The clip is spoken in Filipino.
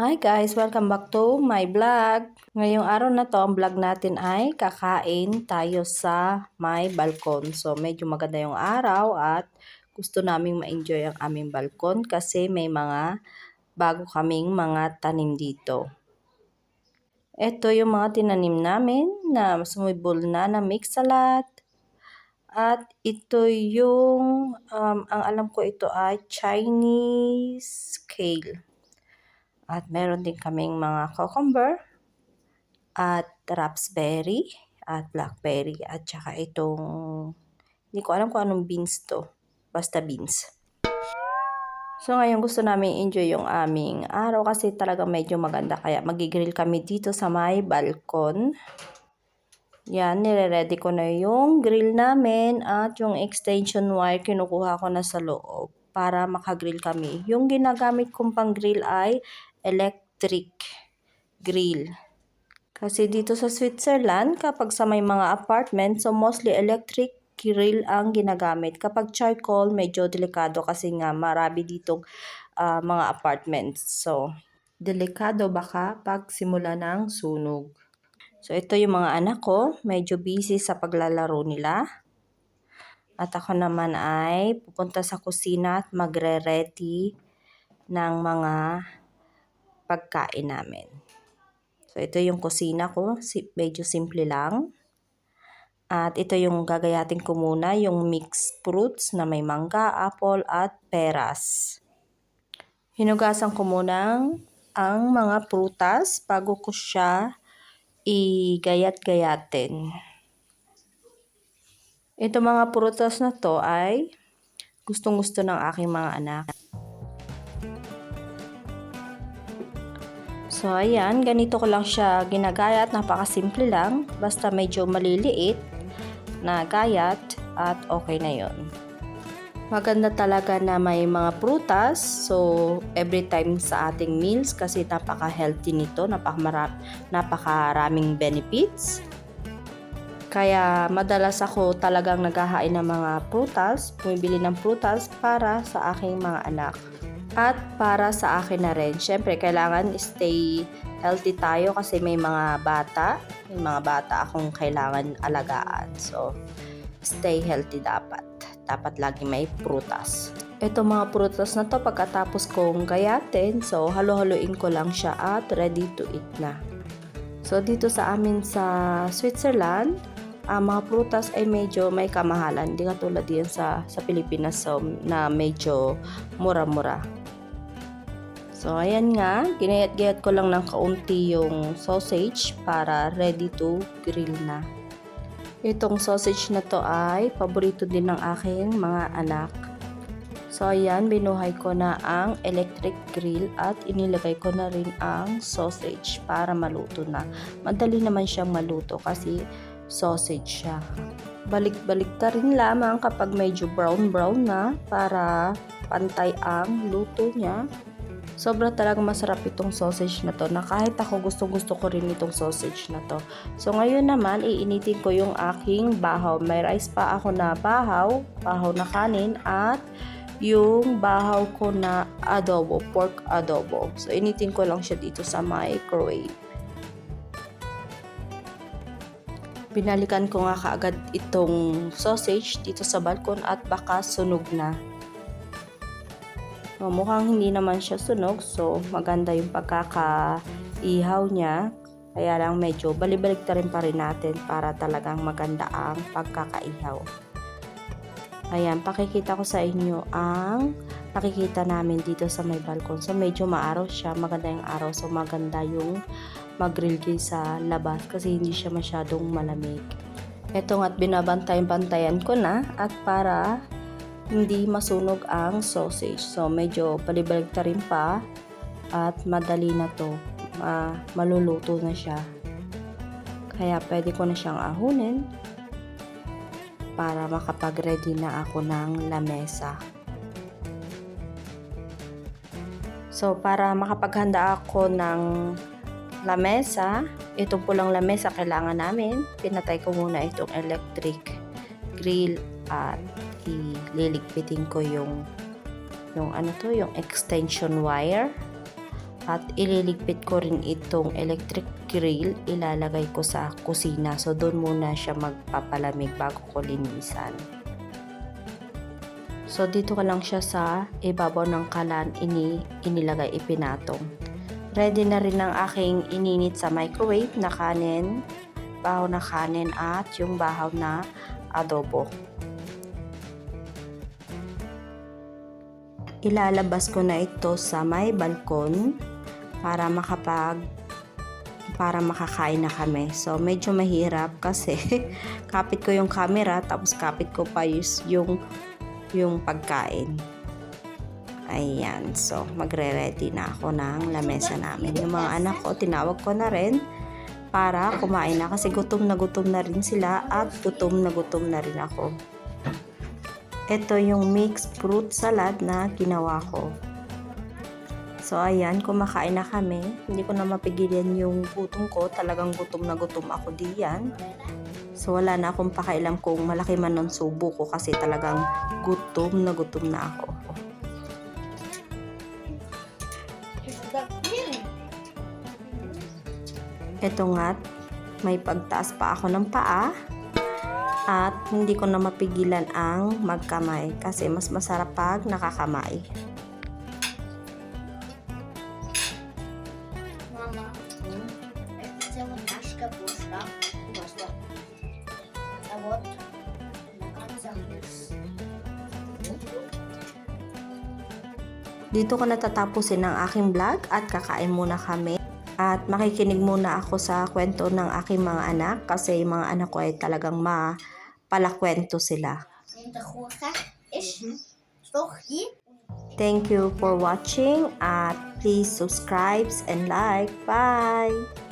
Hi guys! Welcome back to my vlog. Ngayong araw na to, ang vlog natin ay kakain tayo sa may balkon. So, medyo maganda yung araw at gusto naming ma-enjoy ang aming balkon kasi may mga bago kaming mga tanim dito. Ito yung mga tinanim namin na sumibol na na mix salad. At ito yung, um, ang alam ko ito ay Chinese kale. At meron din kaming mga cucumber at raspberry at blackberry at saka itong hindi ko alam kung anong beans to. Basta beans. So ngayon gusto namin enjoy yung aming araw kasi talaga medyo maganda kaya magigrill kami dito sa may balkon. Yan, nire-ready ko na yung grill namin at yung extension wire kinukuha ko na sa loob para makagrill kami. Yung ginagamit kong pang grill ay electric grill. Kasi dito sa Switzerland, kapag sa may mga apartment, so mostly electric grill ang ginagamit. Kapag charcoal, medyo delikado kasi nga marami ditong uh, mga apartments. So, delikado baka pag simula ng sunog. So, ito yung mga anak ko. Medyo busy sa paglalaro nila. At ako naman ay pupunta sa kusina at magre-ready ng mga pagkain namin. So, ito yung kusina ko. Medyo simple lang. At ito yung gagayatin ko muna, yung mixed fruits na may mangga, apple, at peras. Hinugasan ko muna ang mga prutas bago ko siya igayat-gayatin. Ito mga prutas na to ay gustong-gusto ng aking mga anak. So, ayan, ganito ko lang siya ginagayat. Napakasimple lang. Basta medyo maliliit na gayat at okay na yon. Maganda talaga na may mga prutas. So, every time sa ating meals kasi napaka-healthy nito. Napakamarap, napakaraming benefits. Kaya madalas ako talagang naghahain ng mga prutas, bumibili ng prutas para sa aking mga anak. At para sa akin na rin, syempre kailangan stay healthy tayo kasi may mga bata, may mga bata akong kailangan alagaan. So, stay healthy dapat dapat lagi may prutas. Ito mga prutas na to pagkatapos kong gayatin, so halo-haloin ko lang siya at ready to eat na. So dito sa amin sa Switzerland, ang mga prutas ay medyo may kamahalan. Hindi katulad din sa, sa Pilipinas so, na medyo mura-mura. So, ayan nga, ginayat-gayat ko lang ng kaunti yung sausage para ready to grill na. Itong sausage na to ay paborito din ng aking mga anak. So ayan, binuhay ko na ang electric grill at inilagay ko na rin ang sausage para maluto na. Madali naman siyang maluto kasi sausage siya. Balik-balik ta rin lamang kapag medyo brown-brown na para pantay ang luto niya. Sobra talaga masarap itong sausage na to na kahit ako gusto gusto ko rin itong sausage na to. So ngayon naman iinitin ko yung aking bahaw. May rice pa ako na bahaw, bahaw na kanin at yung bahaw ko na adobo, pork adobo. So initin ko lang siya dito sa microwave. Binalikan ko nga kaagad itong sausage dito sa balkon at baka sunog na. So, mukhang hindi naman siya sunog. So, maganda yung pagkakaihaw niya. Kaya lang medyo balibalik ta rin pa rin natin para talagang maganda ang pagkakaihaw. Ayan, pakikita ko sa inyo ang nakikita namin dito sa may balkon. So, medyo maaraw siya. Maganda yung araw. So, maganda yung mag-grill sa labas kasi hindi siya masyadong malamig. Ito nga't binabantay-bantayan ko na at para hindi masunog ang sausage. So, medyo palibalik ta rin pa at madali na to. Ma maluluto na siya. Kaya pwede ko na siyang ahunin para makapag-ready na ako ng lamesa. So, para makapaghanda ako ng lamesa, itong pulang lamesa kailangan namin. Pinatay ko muna itong electric grill at ililigpitin ko yung yung ano to, yung extension wire. At ililigpit ko rin itong electric grill, ilalagay ko sa kusina. So doon muna siya magpapalamig bago ko linisan. So dito ko lang siya sa ibabaw ng kalan ini inilagay ipinatong. Ready na rin ang aking ininit sa microwave na kanin, bahaw na kanin at yung bahaw na adobo. Ilalabas ko na ito sa may balkon para makapag para makakain na kami. So medyo mahirap kasi kapit ko yung camera tapos kapit ko pa yung yung pagkain. Ayan, so magre-ready na ako ng lamesa namin. Yung mga anak ko, tinawag ko na rin para kumain na kasi gutom na gutom na rin sila at gutom na gutom na rin ako. Ito yung mixed fruit salad na ginawa ko. So ayan, kumakain na kami. Hindi ko na mapigilan yung gutom ko. Talagang gutom na gutom ako diyan. So wala na akong pakailam kung malaki man ng subo ko kasi talagang gutom na gutom na ako. Ito nga, may pagtaas pa ako ng paa at hindi ko na mapigilan ang magkamay kasi mas masarap pag nakakamay. Mama, це вот наш капуста. Просто. А вот канцелис. Dito ko natatapusin ang aking vlog at kakain muna kami. At makikinig muna ako sa kwento ng aking mga anak kasi yung mga anak ko ay talagang mapalakwento sila. Thank you for watching at please subscribe and like. Bye!